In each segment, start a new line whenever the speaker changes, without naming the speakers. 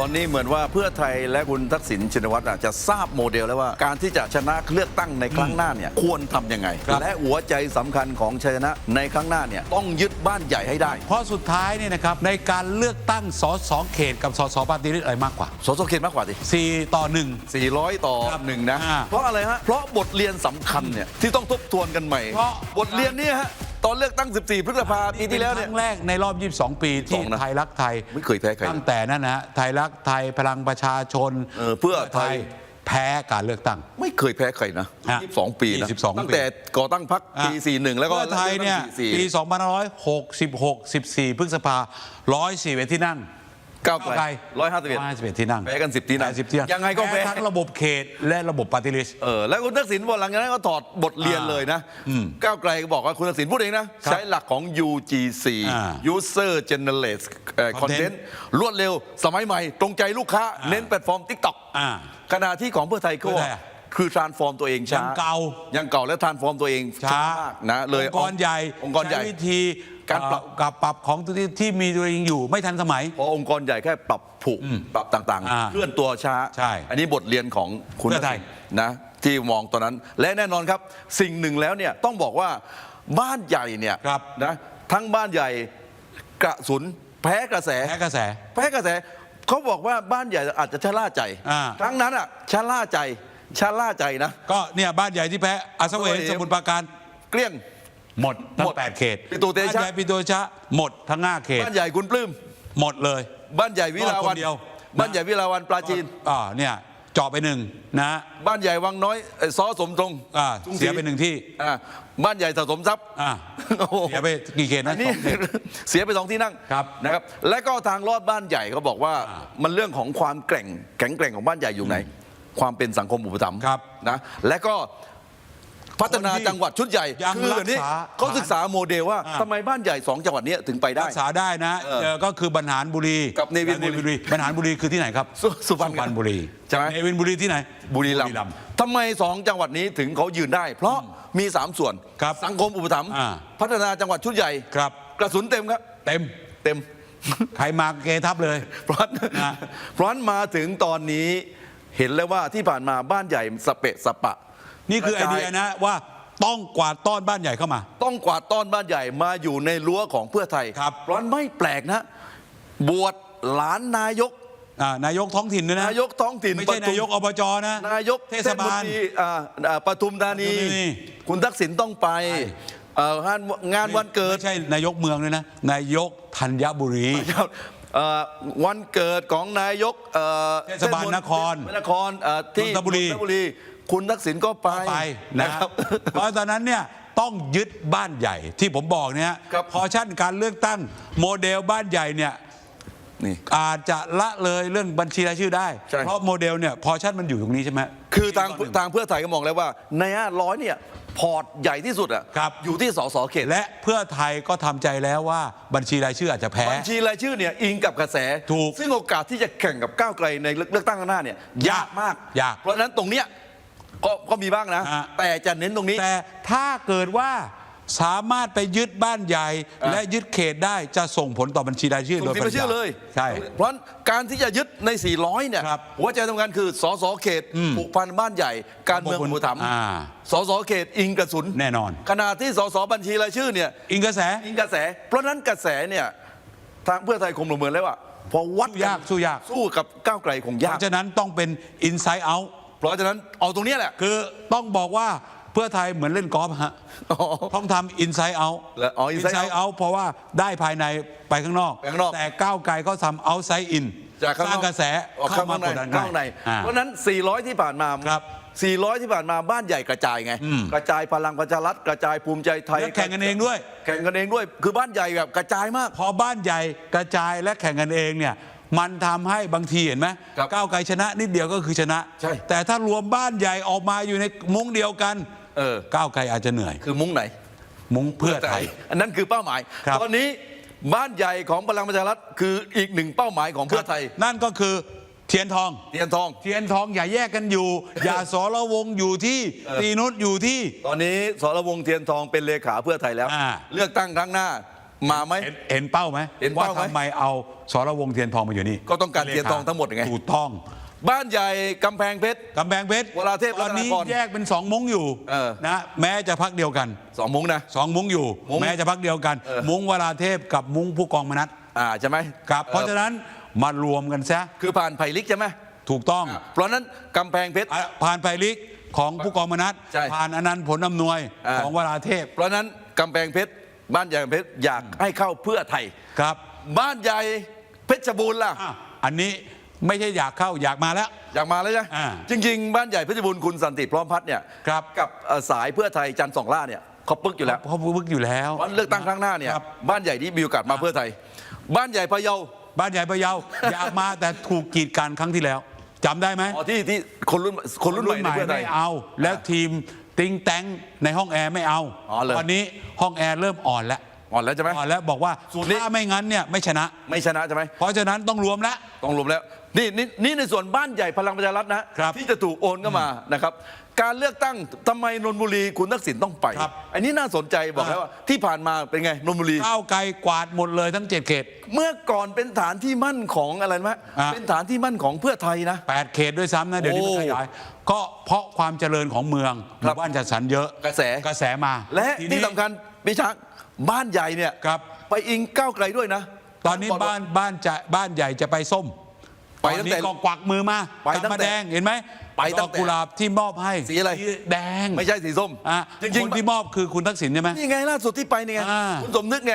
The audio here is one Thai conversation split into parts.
ตอนนี้เหมือนว่าเพื่อไทยและคุณทักษิณชินวัตรอะจะทราบโมเดลแล้วว่า การที่จะชนะเลือกตั้งในครั้งหน้าเนี่ยควรทำยังไง
ครับ
และหัวใจสำคัญของชัยชนะในครั้งหน้าเนี่ยต้องยึดบ้านใหญ่ให้ได้
เพราะสุดท้ายเนี่ยนะครับในการเลือกตั้งสสเขตกับสสปาร์ตี้ลิสต์อะไรมากกว่า
สสเขตมากกว่าสิ
4ต่อ1
400ต่อ
ครับ
หนึ่งนะ
อ่า
เพราะอะไรฮะเพราะบทเรียนสำคัญเนี่ยที่ต้องทบทวนกันใหม่
เพราะ
บทเรียนเนี่ยฮะ ตอนเลือกตั้ง 14 พฤษภาปีที่แล้ว
ค
เนี่ย
รั้งแรกในรอบ 22 ปีที่
สองนะ
ไทยรักไทย
ไม่เคยแพ้ใคร
ตั้งแต่นั้นนะฮะไทยรักไทยพลังประชาชน
เออเพื่อไทย
แพ้การเลือกตั้ง
ไม่เคยแพ้ใครนะ
ฮะ
22 ปีนะ
22
ตั้งแต่ก่อตั้งพรรคปี 41 แล้วก็
เพื่อไทยเนี่ย
ลือกตั้ง
ปี2566 14 พฤษภา141ที่นั่ง
ก้าวไกล
151
151
ที่นั่ง
แพ้กัน10ที่นั่ง
แพ้10ที่นั่ง
ยังไงก็แพ้
ทั้งระบบเขตและระบบปฏิริษี
เออแล้วคุณทักษิณบอกหลังจากนั้นก็ถอดบทเรียน
อ่า
เลยนะก้าวไกลก็บอกว่าคุณทักษิณพูดเองนะ
ครับ
ใช้หลักของ UGC
อ่า
User Generate เอ่อ
Content
Content รวดเร็วสมัยใหม่ ตรงใจลูกค้าเน้นแพลตฟอร์ม TikTok
อ่า
ขณะที่ของเพื่อไทยก็
เพื่อไทยอะ
คือ transform ตัวเองช้า
ยังเก่า
ยังเก่าและ transform ตัวเอง
ช้ามา
กนะเลย
องค์กรใหญ่
องค์กรใหญ่
ช้วิธี
การปรับ
เอ่อกับปรับของที่ที่มีตัวเองอยู่ไม่ทันสมัย
พอองค์กรใหญ่แค่ปรับผูกปรับต่าง
อ่า
ๆ เคลื่อนตัวช้า
ใช่
อันนี้บทเรียนของคุณ
เพื่อไทย
ทักษิณนะที่มองตอนนั้น และแน่นอนครับ สิ่งหนึ่งแล้วเนี่ยต้องบอกว่าบ้านใหญ่เนี่ย
ครับ
นะทั้งบ้านใหญ่กระสุนแพ้กระแส
แพ้กระแส
แพ้กระแสเขาบอกว่าบ้านใหญ่อาจจะชะล่าใจ
อ่า
ครั้งนั้นอะชะล่าใจชะล่าใจนะ
ก็เนี่ยบ้านใหญ่ที่แพ้อาสเว
อาส
น
เว
สมุทรปราการ
เกลี้ยง
หมดทั้
หม
ง
ด
แปดเขต
ปิตุเตชะ
บ้านใหญ่ปิตุเตชะ หมดทั้งห้าเขต
บ้านใหญ่คุณปลื้ม
หมดเลย
บ้านใหญ่วิลาวัน
รอดคนเดียว
บ้านใหญ่วิลาวันปราจีน
อ่าเนี่ยเจาะไปหนึ่งนะ
บ้านใหญ่วังน้อยเอ่อซอสมทรง
อ่า
ทุ่งศรี
เสียไปหนึ่งที่
อ่าบ้านใหญ่สะสมทรัพย์
อ่า
โอ้โห
เสียไปกี่เขต
อั
นะ
นนี้
สองเขต
เสียไปสองที่นั่ง
ครับ
นะครับ และก็ทางลอดบ้านใหญ่เขาบอกว่า
อ่า
มันเรื่องของความแกร่งแข็งแกร่งของบ้านใหญ่อยู่ไหน ความเป็นสังคมอุปถัมภ์
ครับ
นะและก็ พัฒนา
คนที่
จังหวัดชุดใหญ่
ยัง
คือเดี๋ยวนี้
รักษา
เขาศึกษาโมเดลว่า
อ่า
ทำไมบ้านใหญ่สองจังหวัดเนี้ยถึงไปได้
รักษาได้นะ
เออ
เออก็คือบรรหารบุรี
กับเนวินบุรี
บรรหารบุรีคือที่ไหนครับ
สุสุพรรณ
บุรี
ใช่ไหม
เนวินบุรีที่ไหน
บุรีรัมย์ทำไมสองจังหวัดนี้ถึงเขายืนได้ เพราะมีสามส่วน
ครับ
สังคมอุปถัมภ์
อ่า
พัฒนาจังหวัดชุดใหญ่
ครับ
กระสุนเต็มครับ
เต็ม
เต็ม
ใครมาเกทับเลย
เพราะฉะนั้น
นะ
เพราะฉะนั้นมาถึงตอนนี้เห็นแล้วว่าที่ผ่านมาบ้านใหญ่สเปะสปะ
นี่คือไอก
ระจาย
เดียนะว่าต้องกวาดต้อนบ้านใหญ่เข้ามา
ต้องกวาดต้อนบ้านใหญ่มาอยู่ในรั้วของเพื่อไทย
ครับ
เพราะฉะนั้นไม่แปลกนะ บวชหลานนายก
อ่านายกท้องถิ่นด้วยนะ
นายกท้องถิ่น
ไม่ใช่
ปทุ
นายกอบจนะ
นายก
เทศบาล
นตรีอ่าอ่าปทุมธานี
ปทุมธานี
คุณทักษิณต้องไปเอ่องานงานวันเกิด
ไม่ใช่นายกเมืองเลยนะ นายกธัญบุรี
ครับเอ่อวันเกิดของนายกเอ่อ
เทศบาลนคร
เทศบาลนครเอ่อที่
นนทบุรี
นนทบุรี คุณทักษิณก็ไป
ไปนะครับ เพราะตอนนั้นเนี่ยต้องยึดบ้านใหญ่ที่ผมบอกเนี่ย
ครับ
พอชั่นการเลือกตั้งโมเดลบ้านใหญ่เนี่ย
นี่
อาจจะละเลยเรื่องบัญชีรายชื่อได้
ใช่
เพราะโมเดลเนี่ยพอชั่นมันอยู่ตรงนี้ใช่ไหม
คือทางทางเพื่อไทยก็มองแล้วว่า ในห้าร้อยเนี่ยพอร์ตใหญ่ที่สุดอะ
ครับ
อยู่ที่สสเขต
และเพื่อไทยก็ทำใจแล้วว่าบัญชีรายชื่ออาจจะแพ้
บัญชีรายชื่อเนี่ยอิงกับกระแส
ถูก
ซึ่งโอกาสที่จะแข่งกับก้าวไกลในเลือกตั้งข้างหน้าเนี่ยยากมาก
ยาก
เพราะฉะนั้นตรงเนี้ย ก็ก็มีบ้างนะ
ฮะ
แต่จะเน้นตรงนี้
แต่ถ้าเกิดว่าสามารถไปยึดบ้านใหญ่
อะ
และยึดเขตได้จะส่งผลต่อบัญชีรายชื่อ
ส่
โด
ง
ย
ที่
ป
ไป
ริ
เชื่
ยา
อยเลย
ใช่
เพราะฉะนั้นการที่จะยึดใน 400 เนี่ย
ครับ
หัวใจสำคัญคือสสเขตผูกพันบ้านใหญ่ การเมืองอุปถัมภ์
อ่า
สสเขตอิงกระสุน
แน่นอน
ขณะที่สสบัญชีรายชื่อเนี่ย
อิงกระแส
อิงกระแส เพราะฉะนั้นกระแสเนี่ยทางเพื่อไทยคงประเมินแล้วว่าพอวัด
สู้ยากสู้ยาก
สู้กับก้าวไกลคง
เพ
ยาก
ราะฉะนั้นต้องเป็น inside out
เพราะฉะนั้นเอาตรงเนี้ยแหละ
คือต้องบอกว่าเพื่อไทยเหมือนเล่นกอล์ฟฮะ
อ๋อ
ต้องทำ inside out
แล้วอ๋อ inside out
out เพราะว่าได้ภายในไปข้างนอก
ไปข้างนอก
แต่ก้าวไกลก็ทำ outside in
จากข้าง
สร้าง
นอก
กระแส
ออก
เข้า
ข้าง
มา
ใน
กดดัน
ข้างใน
อ่า
เพราะฉะนั้น 400 ที่ผ่านมา
ครับ
400 ที่ผ่านมาบ้านใหญ่กระจายไงกระจายพลังประชารัฐกระจายภูมิใจไทย
แล้วแข่งกันเองด้วย
แข่งกันเองด้วย คือบ้านใหญ่แบบกระจายมาก
พอบ้านใหญ่กระจายและแข่งกันเองเนี่ย มันทำให้บางทีเห็นไหม
ครับ
ก้าวไกลชนะนิดเดียวก็คือชนะ
ใช่
แต่ถ้ารวมบ้านใหญ่ออกมาอยู่ในมุ้งเดียวกัน
เออ
ก้าวไกลอาจจะเหนื่อย
คือมุ้งไหน
มุ้งเพื่อไทย
อันนั้นคือเป้าหมาย
ครับ
ตอนนี้บ้านใหญ่ของพลังประชารัฐคืออีกหนึ่งเป้าหมายของเพื่อไทย
นั่นก็คือเทียนทอง
เทียนทอง
เทียนทองอย่าแยกกันอยู่ อย่าสรวงอยู่ที่ตีนุชอยู่ที่
ตอนนี้สรวงศ์เทียนทองเป็นเลขาเพื่อไทยแล้ว
อ่า
เลือกตั้งครั้งหน้า มาไหม
เห็นเห็นเป้าไหม
เห็น
ว่า
เป้าไหม
ทำไมเอาสรวงศ์เทียนทองมาอยู่นี่
ก็ต้องการเทียนทองทั้งหมดไง
ถูกต้อง
บ้านใหญ่กำแพงเพชร
กำแพงเพชร
วราเทพ
ตอนนี้
รัตนคร
แยกเป็นสองมุ้งอยู่
เออ
นะแม้จะพักเดียวกัน
สองมุ้งนะ
สองมุ้งอยู่
มุ้ง
แม้จะพักเดียวกัน
เออ
มุ้งวราเทพกับมุ้งผู้กองมนัส
อ่าใช่ไหม
ครับ เพราะ
ออ
ฉะนั้นมารวมกันซะ
คือผ่านไผ่ลิกใช่ไหม
ถูกต้อง
เพราะฉะนั้นกำแพงเพชร
อะผ่านไพลิกของผู้กองมนัส
ใช่
ผ่านอนันต์ผลอำนวย
อ่า
ของวราเทพ
เพราะฉะนั้นกำแพงเพชร บ้านใหญ่กำแพงเพชรอยากให้เข้าเพื่อไทย
ครับ
บ้านใหญ่เพชรบูรณ์ล่ะ
อะอันนี้ไม่ใช่อยากเข้าอยากมาแล้ว
อยากมาเลยนะ
อ่า
จริง ๆ บ้านใหญ่เพชรบูรณ์คุณสันติพร้อมพัฒน์เนี่ย
ครับ
กับเอ่อสายเพื่อไทยจันทร์สองล่าเนี่ยเขาปึกอยู่แล้ว
เขาพึกอยู่แล้ว
วันเลือกตั้งครั้งหน้าเนี่ย
ครับ
บ้านใหญ่ที่มีโอกาสมาเพื่อไทย บ้านใหญ่พะเยา
บ้านใหญ่พะเยา อยากมาแต่ถูกกีดกันครั้งที่แล้วจำได้ไหม
อ๋อที่ที่คนรุ่นคนรุ่นใหม่ในเพื่อไทย
ไม่เอาแล้วทีม ติงแตงในห้องแอร์ไม่เอา
อ๋อเหรอ
ตอนนี้ห้องแอร์เริ่มอ่อนแล้ว
อ่อนแล้วใช่ไหม
อ่อนแล้วบอกว่า
สูตรนี้
ถ้าไม่งั้นเนี่ยไม่ชนะ
ไม่ชนะใช่ไหม
เพราะฉะนั้นต้องรวมแล้ว
ต้องรวมแล้ว นี่นี่นี่ในส่วนบ้านใหญ่พลังประชารัฐนะครับที่จะถูกโอนเข้ามานะครับ การเลือกตั้งทำไมนนทบุรีคุณทักษิณต้องไป
ครับ
อันนี้น่าสนใจบอกแล้วว่าที่ผ่านมาเป็นไงนนทบุรี
ก้าวไกลกวาดหมดเลยทั้งเจ็ดเขต
เมื่อก่อนเป็นฐานที่มั่นของอะไรนะ
อะ
เป็นฐานที่มั่นของเพื่อไทยนะ
แปดเขตด้วยซ้ำนะเดี๋ยวนี้มัน
โอ้
ขยาย ก็เพราะความเจริญของเมืองห
ครับ
มู่บ้านจัดสรรเยอะ
กระแส
กระแสมา
และ
ที
ที่
นี้
สำคัญพี่ช้างบ้านใหญ่เนี่ย
ครับ
ไปอิงก้าวไกลด้วยนะ
ตอนนี้บ้านบ้านจะบ้านใหญ่จะไปส้ม
ไป
ต
ตั้
อน
ง
นี้
แต่
ก็กวักมือมา
ไปตั้ง
กำมา
แต่
แดงเห็นไหม
ไปตั้
ด
ง
อก
แต่
กุหลาบที่มอบให้
สีอะไร
แดง
ไม่ใช่สีส้ม
อะ
จริง
คนที่มอบคือคุณทักษิณใช่ไหม
นี่ไงล่าสุดที่ไปนี่ไง
อ่า
คุณสมนึกไง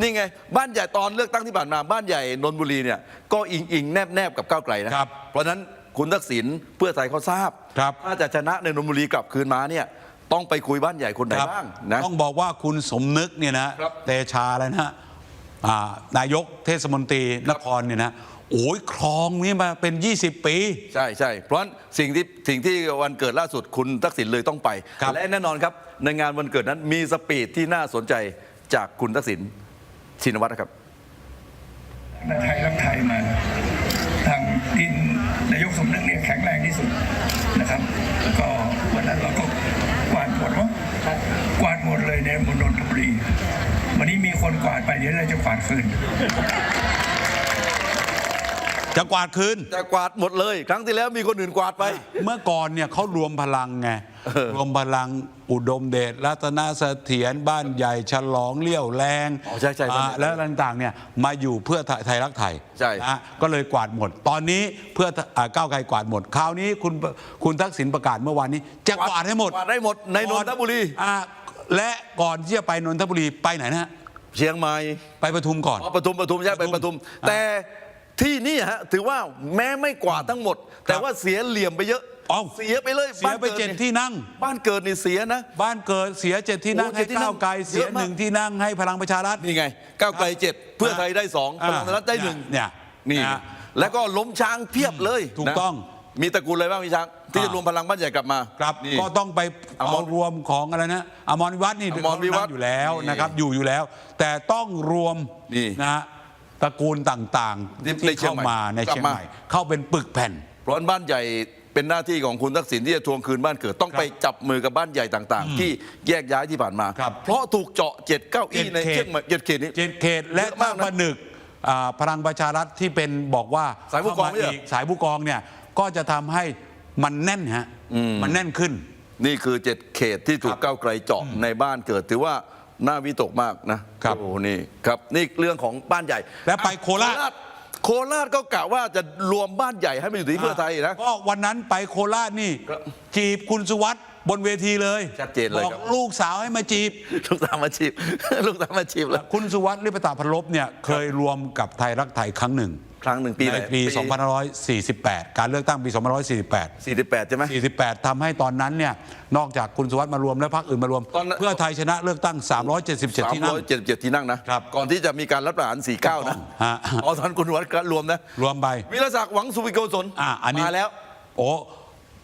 นี่ไง บ้านใหญ่ตอนเลือกตั้งที่ผ่านมาบ้านใหญ่นนทบุรีเนี่ยก็อิงอิงแนบแนบกับก้าวไกลนะครับเพราะฉะนั้นคุณทักษิณเพื่อไทยเขาทราบ
ครับ
ถ้าจะชนะในนนทบุรีกลับคืนมาเนี่ยต้องไปคุยบ้านใหญ่คนไหน
ครับ
บ้างนะ
ต้องบอกว่าคุณสมนึกเนี่ยนะครับ เตชาแล้วนะอ่านายกเทศมนตรีนครเนี่ยนะ โอ้ยคลองนี้มาเป็น 20 ปี
ใช่ใช่เพราะฉะนั้นสิ่งที่สิ่งที่วันเกิดล่าสุดคุณทักษิณเลยต้องไป
ครับ
และแน่นอนครับ ในงานวันเกิดนั้นมีสปีดที่น่าสนใจจากคุณทักษิณชินวัตรนะครับ
ตั้งแต่ไทยรักไทยมา ทางดินนายกสมนึกเนี่ยแข็งแรงที่สุดนะครับ แล้วก็วันนั้นเราก็กวาดหมดวะกวาดหมดเลยในมณฑลนนทบุรี วันนี้มีคนกวาดไปเดี๋ยวเราจะกวาดคืน
จะกวาดคืน
จะกวาดหมดเลย ครั้งที่แล้วมีคนอื่นกวาดไป
เมื่อก่อนเนี่ยเขารวมพลังไง
เออ
รวมพลังอุดมเดชรัตนเสถียรบ้านใหญ่ฉลองเลี้ยวแรง
อ๋อใช่ใช่
อ่าแล้วต่างๆเนี่ยมาอยู่เพื่อไทยไทยรักไทย
ใช่
นะก็เลยกวาดหมด ตอนนี้เพื่ออ่าก้าวไกลกวาดหมด คราวนี้คุณคุณทักษิณประกาศเมื่อวานนี้ จะกวาดให้หมด
กวาดได้หมดในนนทบุรี
อ่าและก่อนที่จะไปนนทบุรีไปไหนนะฮะ
เชียงใหม่
ไปปทุมก่อน
อ๋อปทุมปทุมใช่ไปปทุม
อ่า
แต่ ที่นี่ฮะถือว่าแม้ไม่กวาดทั้งหมด แต่ว่าเสียเหลี่ยมไปเยอะ
เอ้า
เสียไปเลย
เสียไป
บ้านกิ
เจ็ด
นี่
ที่นั่ง
บ้านเกิดนี่เสียนะ
บ้านเกิดเสียเจ็ดที่นั่ง
โอ้
ให้
เจ็ดที่นั่
ก้างวไกลเสีย
เยอะมาก
หนึ่งที่นั่งให้พลังประชารัฐ
นี่ไงก้าวไกลเจ็ดเพื่อไทยได้สองพ
อ่า
ลังประชารัฐได้หนึ่ง
เนี่ย
นี่
นะ
แล้วก็ล้มช้างเพียบเลย
ถูก
นะ
ต้อง
มีตระกูลอะไรบ้างพี่ช้างที่จะรวมพลังบ้านใหญ่กลับมา
ครับ
นี่
ก็ต้องไป
อม
เอา
ร
รวมของอะไรนะอมรวิวัฒน์นี่
อมรวิวัฒน์
เขานั่งอยู่แล้ว
นี่
นะครับ อยู่อยู่แล้ว แต่ต้องรวม
นี่
นะฮะ ตระกูลต่าง
ที่
ๆ
ใน
ที่
เชียง
เข้า
ใหม่
มาใน
กลับ
เชียง
มา
ใหม่ เข้าเป็นปึกแผ่น
เพราะฉะนั้นบ้านใหญ่เป็นหน้าที่ของคุณทักษิณที่จะทวงคืนบ้านเกิด ต้อง
ครับ
ไปจับมือกับบ้านใหญ่ต่าง ๆ ที่แยกย้ายที่ผ่านมา
ครับ
เพราะถูกเจาะเจ็ดเก้าอี้
เจ็ด
ใน
เขต
เชียงใหม่เจ็ดเขตนี้
เจ็ดเขตและ
เยอะมากนะ
ถ้าผนึกอ่าพลังประชารัฐที่เป็นบอกว่า
สายผู้กอง
เข้
ไม่ใช่
อีกสายผู้กองเนี่ยก็จะทำให้มันแน่นฮะมันแน่นขึ้น
นี่คือเจ็ดเขตที่ถูกก้าวไกลเจาะในบ้านเกิด ถือว่า น่าวิตกมากนะครับโอ้โหนี่ครับนี่เรื่องของบ้านใหญ่
แล้วไปโคราช
โคราชก็กะว่าจะรวมบ้านใหญ่ให้มันอยู่ที่เพื่อไทยนะ
ก็วันนั้นไปโคราชนี่
ครับ
จีบคุณสุวัสด์ บนเวทีเลย
ชัดเจนเลย
บอก
ครับ
ลูกสาวให้มาจีบ
ลูกสาวมาชีพ ลูกสาวมาชีพแล้ว
คุณสุวัสดิ์ลิปตาพลบเนี่ยเคยรวมกับไทยรักไทยครั้งหนึ่ง
ครั้งหนึ่งปีไหน
ในปี 2548 การเลือกตั้งปี 2548
สี่สิบแปดใช่ไหม
48ทำให้ตอนนั้นเนี่ยนอกจากคุณสุวัสดิ์มารวมและพรรคอื่นมารวม
ตอนนั้น
เพื่อไทยชนะเลือกตั้ง377 ที่นั่ง
เจ็ดเจ็ดที่นั่งนะครับก่อนที่จะมีการรัฐประหารสี่เก้านะ
ฮะ
อ๋อตอนคุณวัดก็รวมนะ
รวมไป
วิรศักดิ์หวังสุวิโกศล
อะอันนี้
มาแล้ว
โอ้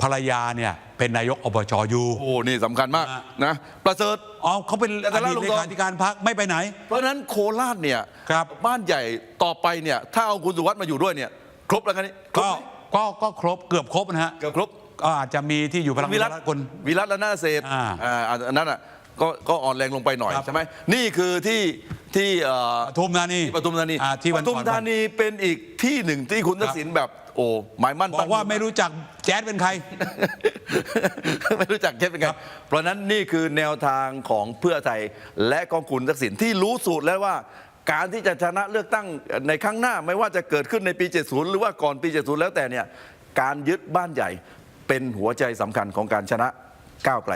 ภรรยาเนี่ย เป็นนายกอบจอยู่
โอ้นี่สำคัญมาก
อะ
นะประเสริฐ
อ๋อเขาเป็น
แต่
อ
ถ้า
ดีต
เราลง
เล
ตัว
ขาธิการพรรคไม่ไปไหน
เพราะฉะนั้นโคราชเนี่ย
ครับ
บ้านใหญ่ต่อไปเนี่ยถ้าเอาคุณสุวัสด์มาอยู่ด้วยเนี่ย ครบแล้วกันนี่ครบ
ก็
ไหม
ก็ก็ครบเกือบครบนะฮะ
เกือบครบ
ก็อาจจะมีที่อยู่พลังป
วิ
ระ
รั
ชา
ต
รัฐคน
วิรัตและนาเศรษฐ์
อ่า
อ่าอันนั้นอะ ก็ก็อ่อนแรงลงไปหน่อย
ครับ
ใช่ไหมนี่คือที่ที่เอ่อ
ปทุมธานี
ปทุมธานี
อ่ที่วัน
ปทุม
ก่อน
ธานีเป็นอีกที่หนึ่งที่คุณทักษิณแบบโอ้หมายมั่น
บอกว่า ไม่รู้จักแจ๊ดเป็นใคร
ไม่รู้จักแค่เป็นไงเพราะฉะนั้นนี่คือแนวทางของเพื่อไทยและกองคุณทักษิณที่รู้สูตรแล้วว่า การที่จะชนะเลือกตั้งในครั้งหน้าไม่ว่าจะเกิดขึ้นในปี 70 หรือว่าก่อนปี 70 แล้วแต่เนี่ยการยึดบ้านใหญ่เป็นหัวใจสำคัญของการชนะก้าวไกล